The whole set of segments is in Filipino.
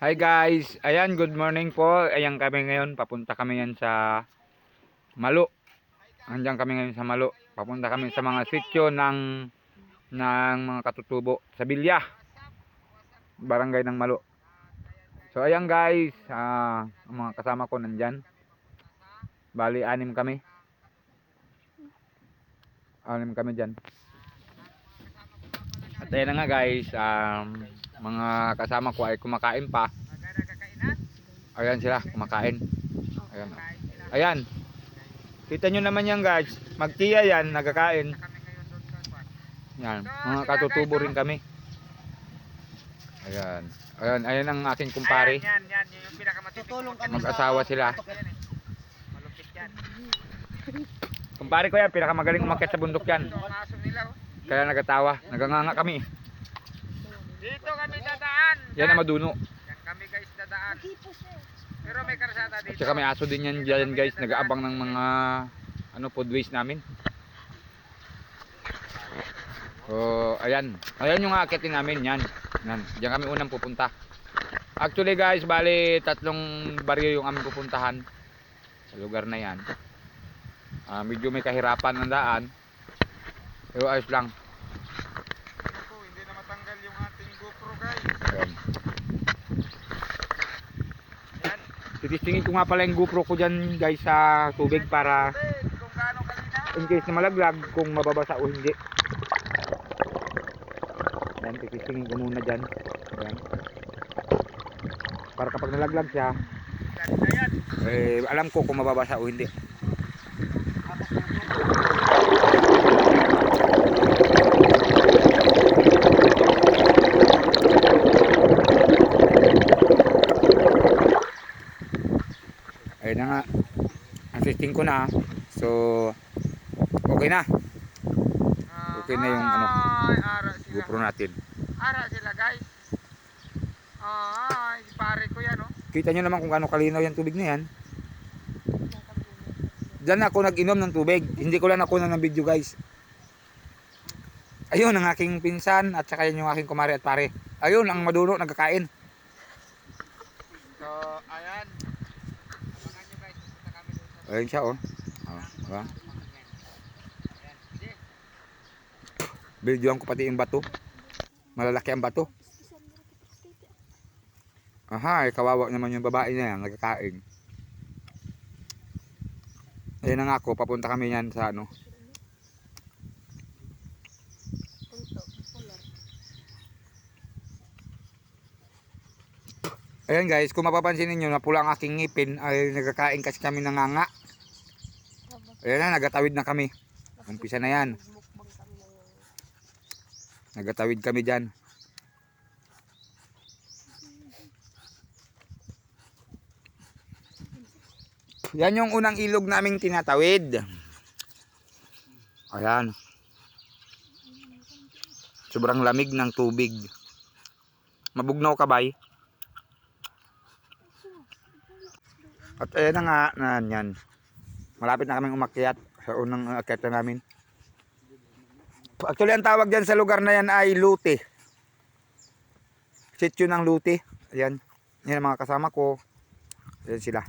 Hi guys, ayan good morning po. Ayan kami ngayon, papunta kami yan sa Malo. Andiyan kami ngayon sa Malo. Papunta kami sa mga sityo ng ng mga katutubo sa Bilya. Barangay ng Malo. So ayan guys, ang mga kasama ko nandyan. Bali anim kami. Anim kami dyan. At ayan nga guys, um, mga kasama ko ay kumakain pa. Ayan sila, kumakain. Ayan. oh. Ayan. Kita nyo naman yan guys. Magtiya yan, nagkakain. Yan, mga katutubo rin kami. Ayan. Ayan, ayan ang aking kumpare. Mag-asawa sila. Malupit yan. Kumpare ko yan, pinakamagaling umakyat sa bundok yan. Oh. Kaya nagatawa, naganganga kami. Dito kami dadaan. Yan ang maduno. Yan kami guys dadaan. Pero may karsada At dito. saka may aso din yan dyan guys, nag-aabang ng mga ano food waste namin. So, ayan. Ayan yung aakitin namin, yan. Yan. Diyan kami unang pupunta. Actually guys, bali tatlong baryo yung aming pupuntahan sa lugar na yan. Ah, medyo may kahirapan ng daan. Pero ayos lang. Ako, hindi na matanggal yung ating GoPro guys. Ayan. Yan. Titistingin ko nga pala yung GoPro ko dyan guys sa tubig para in case na malaglag kung mababasa o hindi. Yan, titistingin ko muna dyan. Yan. Para kapag nalaglag siya, eh, alam ko kung mababasa o hindi. Ayun na nga. Assisting ko na. So, okay na. Okay na yung ano. GoPro natin. Ara sila guys. Ay, pare ko yan oh. Kita nyo naman kung gaano kalinaw yung tubig na yan. Diyan ako nag-inom ng tubig. Hindi ko lang nakuha ng video guys. Ayun ang aking pinsan at saka yan yung aking kumare at pare. Ayun ang maduno nagkakain. So, ayan. Abangan nyo guys. Punta kami doon sa Ayun siya oh. oh diba? Videoan ko pati yung bato. Malalaki ang bato. Aha, eh, kawawa naman yung babae na yan, nagkakain. Ayun na nga ako, papunta kami yan sa ano. Ayan guys, kung mapapansin ninyo na pula ang aking ngipin ay nagkakain kasi kami ng nganga. Ayan na, nagatawid na kami. Umpisa na yan. Nagatawid kami dyan. Yan yung unang ilog naming tinatawid. Ayan. Sobrang lamig ng tubig. Mabugnaw ka bay? At ayan na nga, na yan. Malapit na kaming umakyat sa unang akyat na namin. Actually, ang tawag dyan sa lugar na yan ay Lute. Sityo ng Lute. Ayan. Yan ang mga kasama ko. Ayan sila.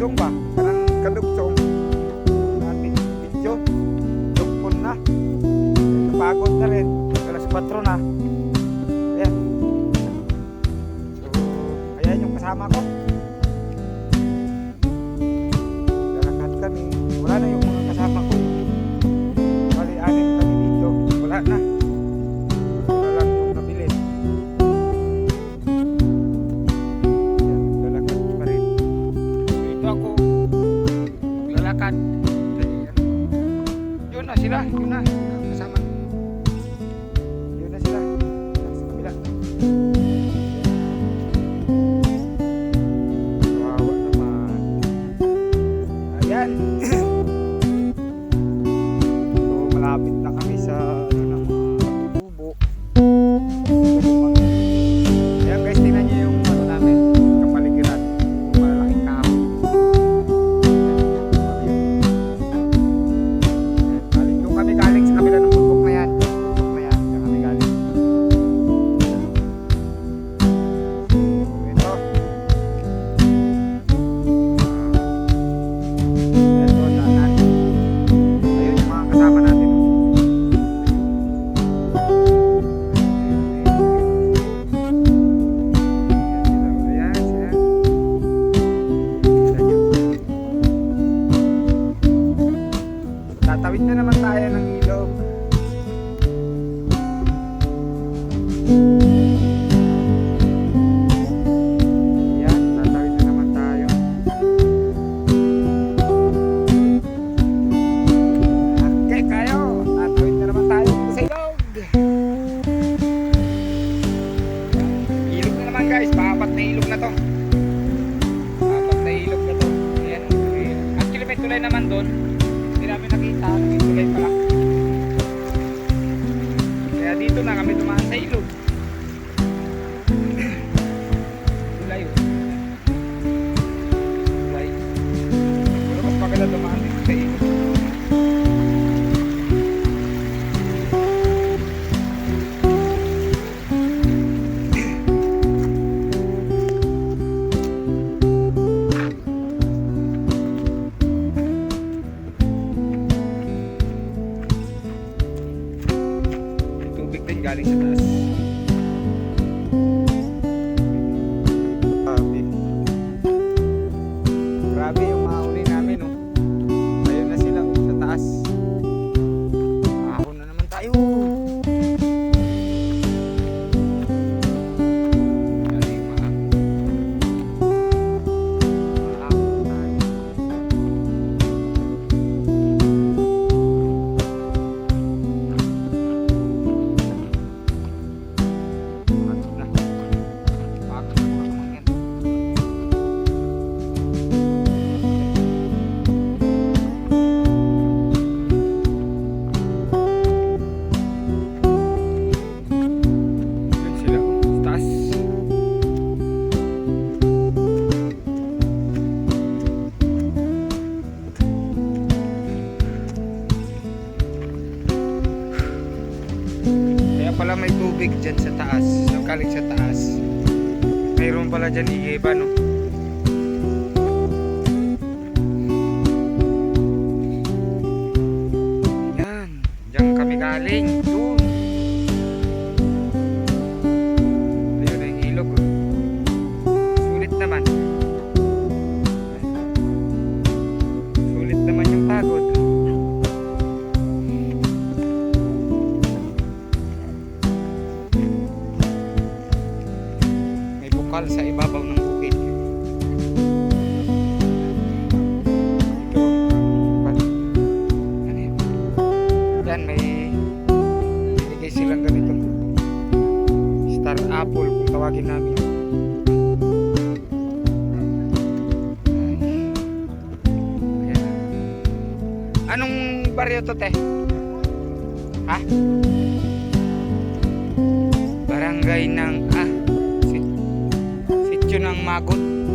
sung bạc khả năng cánh đúc sung Yun na sila, yun na. Tawid na naman tayo ng Hindi namin nakita, nagbibigay pala. Kaya dito na kami dumaan sa ilog. galing sa taas. pala may tubig dyan sa taas sa kalig sa taas. Mayroon pala dyan eh, iiba no? Yan dyan kami galing. Bukal sa ibabaw ng bukid. Ito. Ano yun? Yan, may binigay silang ganitong star apple kung tawagin namin. Ayan. Anong baryo to, te? Ha? Barangay ng, sityo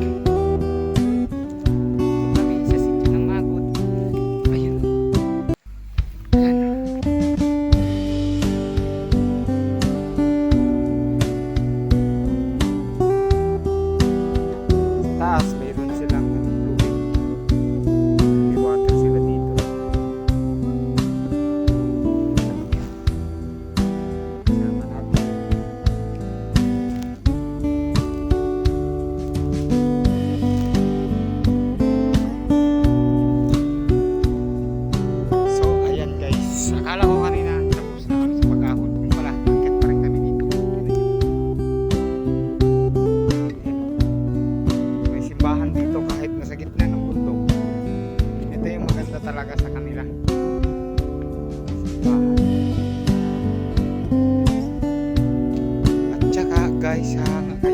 guys, hanga